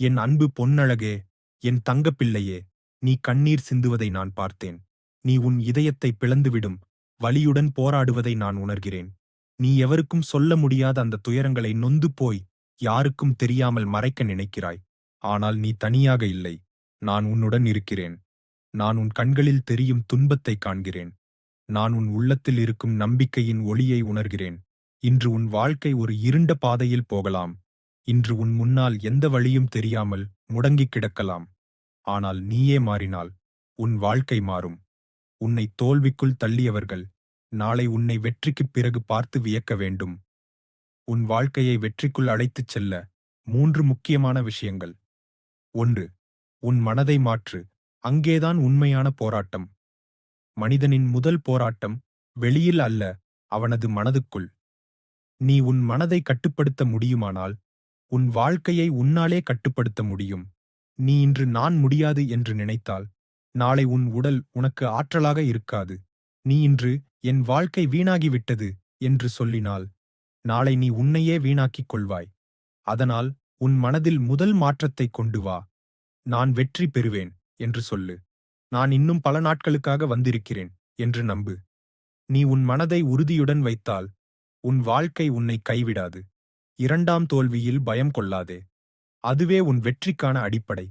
என் அன்பு பொன்னழகே என் தங்கப்பிள்ளையே நீ கண்ணீர் சிந்துவதை நான் பார்த்தேன். நீ உன் இதயத்தை பிளந்துவிடும் வலியுடன் போராடுவதை நான் உணர்கிறேன். நீ எவருக்கும் சொல்ல முடியாத அந்த துயரங்களை நொந்து போய் யாருக்கும் தெரியாமல் மறைக்க நினைக்கிறாய். ஆனால் நீ தனியாக இல்லை நான் உன்னுடன் இருக்கிறேன். நான் உன் கண்களில் தெரியும் துன்பத்தை காண்கிறேன். நான் உன் உள்ளத்தில் இருக்கும் நம்பிக்கையின் ஒளியை உணர்கிறேன். இன்று உன் வாழ்க்கை ஒரு இருண்ட பாதையில் போகலாம். இன்று உன் முன்னால் எந்த வழியும் தெரியாமல் முடங்கிக் கிடக்கலாம். ஆனால் நீயே மாறினால் உன் வாழ்க்கை மாறும். உன்னை தோல்விக்குள் தள்ளியவர்கள் நாளை உன்னை வெற்றிக்குப் பிறகு பார்த்து வியக்க வேண்டும். உன் வாழ்க்கையை வெற்றிக்குள் அழைத்துச் செல்ல மூன்று முக்கியமான விஷயங்கள். ஒன்று உன் மனதை மாற்று. அங்கேதான் உண்மையான போராட்டம். மனிதனின் முதல் போராட்டம் வெளியில் அல்ல அவனது மனதுக்குள். நீ உன் மனதை கட்டுப்படுத்த முடியுமானால் உன் வாழ்க்கையை உன்னாலே கட்டுப்படுத்த முடியும். நீ இன்று நான் முடியாது என்று நினைத்தால் நாளை உன் உடல் உனக்கு ஆற்றலாக இருக்காது. நீ இன்று என் வாழ்க்கை வீணாகிவிட்டது என்று சொல்லினால் நாளை நீ உன்னையே வீணாக்கிக் கொள்வாய். அதனால் உன் மனதில் முதல் மாற்றத்தைக் கொண்டு வா. நான் வெற்றி பெறுவேன் என்று சொல்லு. நான் இன்னும் பல நாட்களுக்காக வந்திருக்கிறேன் என்று நம்பு. நீ உன் மனதை உறுதியுடன் வைத்தால் உன் வாழ்க்கை உன்னை கைவிடாது. இரண்டாம் தோல்வியில் பயம் கொள்ளாதே. அதுவே உன் வெற்றிக்கான அடிப்படை.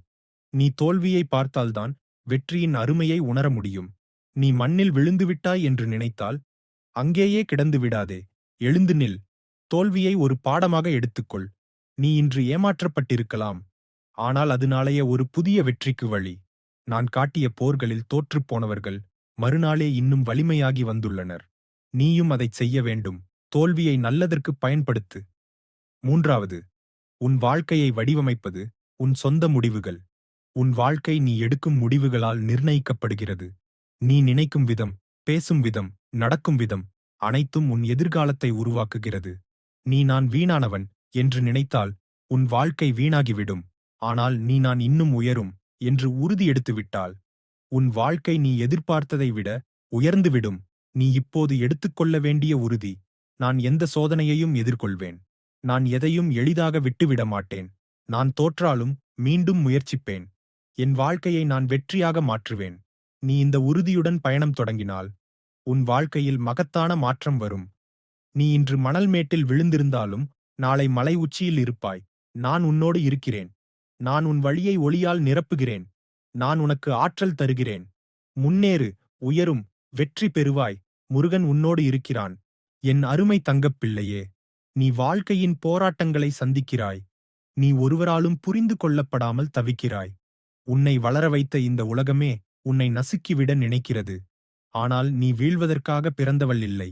நீ தோல்வியை பார்த்தால்தான் வெற்றியின் அருமையை உணர முடியும். நீ மண்ணில் விழுந்துவிட்டாய் என்று நினைத்தால் அங்கேயே கிடந்து விடாதே. எழுந்து நில். தோல்வியை ஒரு பாடமாக எடுத்துக்கொள். நீ இன்று ஏமாற்றப்பட்டிருக்கலாம். ஆனால் அது நாளைய ஒரு புதிய வெற்றிக்கு வழி. நான் காட்டிய போர்களில் தோற்றுப் போனவர்கள் மறுநாளே இன்னும் வலிமையாகி வந்துள்ளனர். நீயும் அதைச் செய்ய வேண்டும். தோல்வியை நல்லதற்கு பயன்படுத்து. மூன்றாவது உன் வாழ்க்கையை வடிவமைப்பது உன் சொந்த முடிவுகள். உன் வாழ்க்கை நீ எடுக்கும் முடிவுகளால் நிர்ணயிக்கப்படுகிறது. நீ நினைக்கும் விதம் பேசும் விதம் நடக்கும் விதம் அனைத்தும் உன் எதிர்காலத்தை உருவாக்குகிறது. நீ நான் வீணானவன் என்று நினைத்தால் உன் வாழ்க்கை வீணாகிவிடும். ஆனால் நீ நான் இன்னும் உயரும் என்று உறுதி எடுத்துவிட்டால் உன் வாழ்க்கை நீ எதிர்பார்த்ததை விட உயர்ந்துவிடும். நீ இப்போது எடுத்துக்கொள்ள வேண்டிய உறுதி. நான் எந்த சோதனையையும் எதிர்கொள்வேன். நான் எதையும் எளிதாக விட்டுவிட மாட்டேன் நான் தோற்றாலும் மீண்டும் முயற்சிப்பேன். என் வாழ்க்கையை நான் வெற்றியாக மாற்றுவேன். நீ இந்த உறுதியுடன் பயணம் தொடங்கினால் உன் வாழ்க்கையில் மகத்தான மாற்றம் வரும். நீ இன்று மணல் மேட்டில் விழுந்திருந்தாலும் நாளை மலை உச்சியில் இருப்பாய். நான் உன்னோடு இருக்கிறேன். நான் உன் வழியை ஒளியால் நிரப்புகிறேன். நான் உனக்கு ஆற்றல் தருகிறேன். முன்னேறு உயரும் வெற்றி பெறுவாய். முருகன் உன்னோடு இருக்கிறான். என் அருமை தங்கப்பிள்ளையே! நீ வாழ்க்கையின் போராட்டங்களை சந்திக்கிறாய். நீ ஒருவராலும் புரிந்து கொள்ளப்படாமல் தவிக்கிறாய். உன்னை வளர வைத்த இந்த உலகமே உன்னை நசுக்கிவிட நினைக்கிறது. ஆனால் நீ வீழ்வதற்காக பிறந்தவள் இல்லை.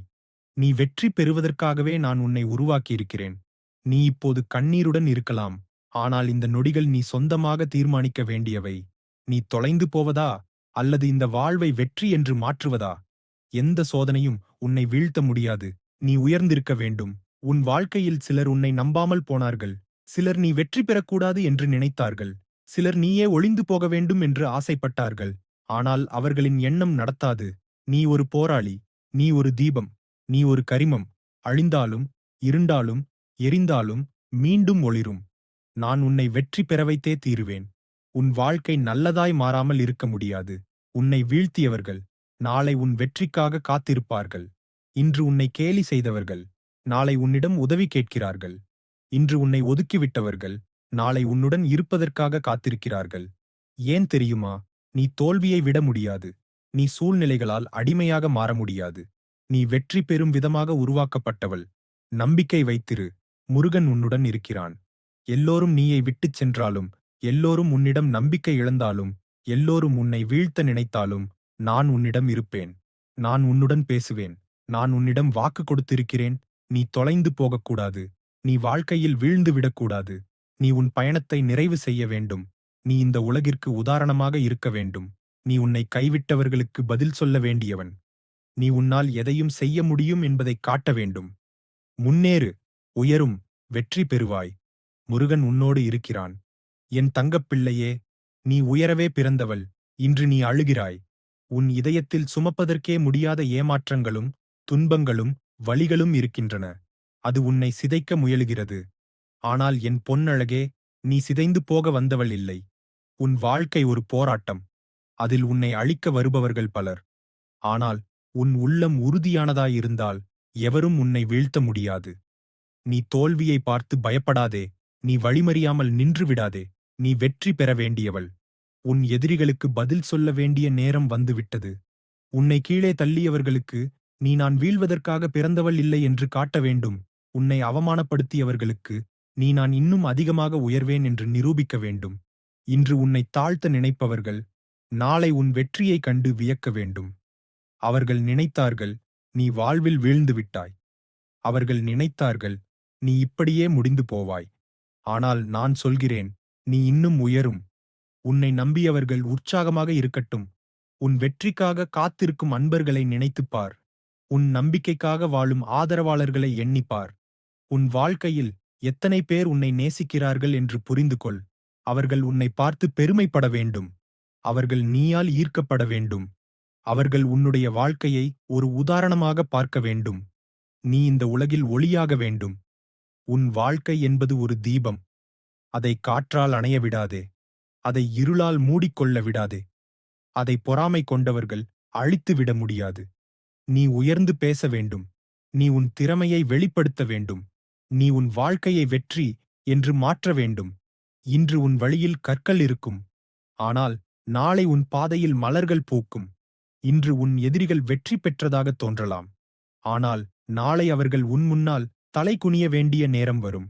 நீ வெற்றி பெறுவதற்காகவே நான் உன்னை உருவாக்கியிருக்கிறேன். நீ இப்போது கண்ணீருடன் இருக்கலாம். ஆனால் இந்த நொடிகள் நீ சொந்தமாக தீர்மானிக்க வேண்டியவை. நீ தொலைந்து போவதா? அல்லது இந்த வாழ்வை வெற்றி என்று மாற்றுவதா? எந்த சோதனையும் உன்னை வீழ்த்த முடியாது. நீ உயர்ந்திருக்க வேண்டும். உன் வாழ்க்கையில் சிலர் உன்னை நம்பாமல் போனார்கள். சிலர் நீ வெற்றி பெறக்கூடாது என்று நினைத்தார்கள். சிலர் நீயே ஒளிந்து போக வேண்டும் என்று ஆசைப்பட்டார்கள். ஆனால் அவர்களின் எண்ணம் நடத்தாது. நீ ஒரு போராளி. நீ ஒரு தீபம். நீ ஒரு கரிமம். அழிந்தாலும் இருண்டாலும் எரிந்தாலும் மீண்டும் ஒளிரும். நான் உன்னை வெற்றி பெற வைத்தே தீருவேன். உன் வாழ்க்கை நல்லதாய் மாறாமல் இருக்க முடியாது. உன்னை வீழ்த்தியவர்கள். நாளை உன் வெற்றிக்காக காத்திருப்பார்கள். இன்று உன்னை கேலி செய்தவர்கள். நாளை உன்னிடம் உதவி கேட்கிறார்கள். இன்று உன்னை ஒதுக்கிவிட்டவர்கள் நாளை உன்னுடன் இருப்பதற்காக காத்திருக்கிறார்கள். ஏன் தெரியுமா? நீ தோல்வியை விட முடியாது. நீ சூழ்நிலைகளால் அடிமையாக மாற முடியாது. நீ வெற்றி பெறும் விதமாக உருவாக்கப்பட்டவள். நம்பிக்கை வைத்திரு. முருகன் உன்னுடன் இருக்கிறான். எல்லோரும் நீயை விட்டுச் சென்றாலும் எல்லோரும் உன்னிடம் நம்பிக்கை இழந்தாலும் எல்லோரும் உன்னை வீழ்த்த நினைத்தாலும் நான் உன்னிடம் இருப்பேன். நான் உன்னுடன் பேசுவேன். நான் உன்னிடம் வாக்கு கொடுத்திருக்கிறேன். நீ தொலைந்து போகக்கூடாது. நீ வாழ்க்கையில் வீழ்ந்து விடக்கூடாது. நீ உன் பயணத்தை நிறைவு செய்ய வேண்டும். நீ இந்த உலகிற்கு உதாரணமாக இருக்க வேண்டும். நீ உன்னை கைவிட்டவர்களுக்கு பதில் சொல்ல வேண்டியவன். நீ உன்னால் எதையும் செய்ய முடியும் என்பதைக் காட்ட வேண்டும். முன்னேறு உயரும் வெற்றி பெறுவாய். முருகன் உன்னோடு இருக்கிறான். என் தங்கப்பிள்ளையே நீ உயரவே பிறந்தவள். இன்று நீ அழுகிறாய். உன் இதயத்தில் சுமப்பதற்கே முடியாத ஏமாற்றங்களும் துன்பங்களும் வழிகளும் இருக்கின்றன. அது உன்னை சிதைக்க முயலுகிறது. ஆனால் என் பொன்னழகே நீ சிதைந்து போக வந்தவள் இல்லை. உன் வாழ்க்கை ஒரு போராட்டம். அதில் உன்னை அழிக்க வருபவர்கள் பலர். ஆனால் உன் உள்ளம் உறுதியானதாயிருந்தால் எவரும் உன்னை வீழ்த்த முடியாது. நீ தோல்வியை பார்த்து பயப்படாதே. நீ வழிமறியாமல் நின்று விடாதே. நீ வெற்றி பெற வேண்டியவள். உன் எதிரிகளுக்கு பதில் சொல்ல வேண்டிய நேரம் வந்துவிட்டது. உன்னை கீழே தள்ளியவர்களுக்கு நீ நான் வீழ்வதற்காக பிறந்தவள் இல்லை என்று காட்ட வேண்டும். உன்னை அவமானப்படுத்தியவர்களுக்கு நீ நான் இன்னும் அதிகமாக உயர்வேன் என்று நிரூபிக்க வேண்டும். இன்று உன்னை தாழ்த்த நினைப்பவர்கள் நாளை உன் வெற்றியைக் கண்டு வியக்க வேண்டும். அவர்கள் நினைத்தார்கள் நீ வாழ்வில் வீழ்ந்து விட்டாய். அவர்கள் நினைத்தார்கள் நீ இப்படியே முடிந்து போவாய். ஆனால் நான் சொல்கிறேன் நீ இன்னும் உயரும். உன்னை நம்பியவர்கள் உற்சாகமாக இருக்கட்டும். உன் வெற்றிக்காக காத்திருக்கும் அன்பர்களை நினைத்துப் பார். உன் நம்பிக்கைக்காக வாழும் ஆதரவாளர்களை எண்ணிப்பார். உன் வாழ்க்கையில் எத்தனை பேர் உன்னை நேசிக்கிறார்கள் என்று புரிந்து கொள் அவர்கள் உன்னை பார்த்து பெருமைப்பட வேண்டும். அவர்கள் நீயால் ஈர்க்கப்பட வேண்டும். அவர்கள் உன்னுடைய வாழ்க்கையை ஒரு உதாரணமாக பார்க்க வேண்டும். நீ இந்த உலகில் ஒளியாக வேண்டும். உன் வாழ்க்கை என்பது ஒரு தீபம். அதை காற்றால் அணைய விடாதே. அதை இருளால் மூடிக்கொள்ள விடாதே. அதை பொறாமை கொண்டவர்கள் அழித்துவிட முடியாது. நீ உயர்ந்து பேச வேண்டும். நீ உன் திறமையை வெளிப்படுத்த வேண்டும். நீ உன் வாழ்க்கையை வெற்றி என்று மாற்ற வேண்டும். இன்று உன் வழியில் கற்கள் இருக்கும். ஆனால் நாளை உன் பாதையில் மலர்கள் பூக்கும். இன்று உன் எதிரிகள் வெற்றி பெற்றதாக தோன்றலாம். ஆனால் நாளை அவர்கள் உன் முன்னால் தலை குனிய வேண்டிய நேரம் வரும்.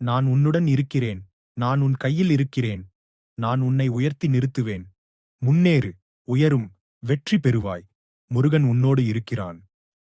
நான் உன்னுடன் இருக்கிறேன். நான் உன் கையில் இருக்கிறேன். நான் உன்னை உயர்த்தி நிறுத்துவேன். முன்னேறு. உயரும். வெற்றி பெறுவாய். முருகன் உன்னோடு இருக்கிறான்.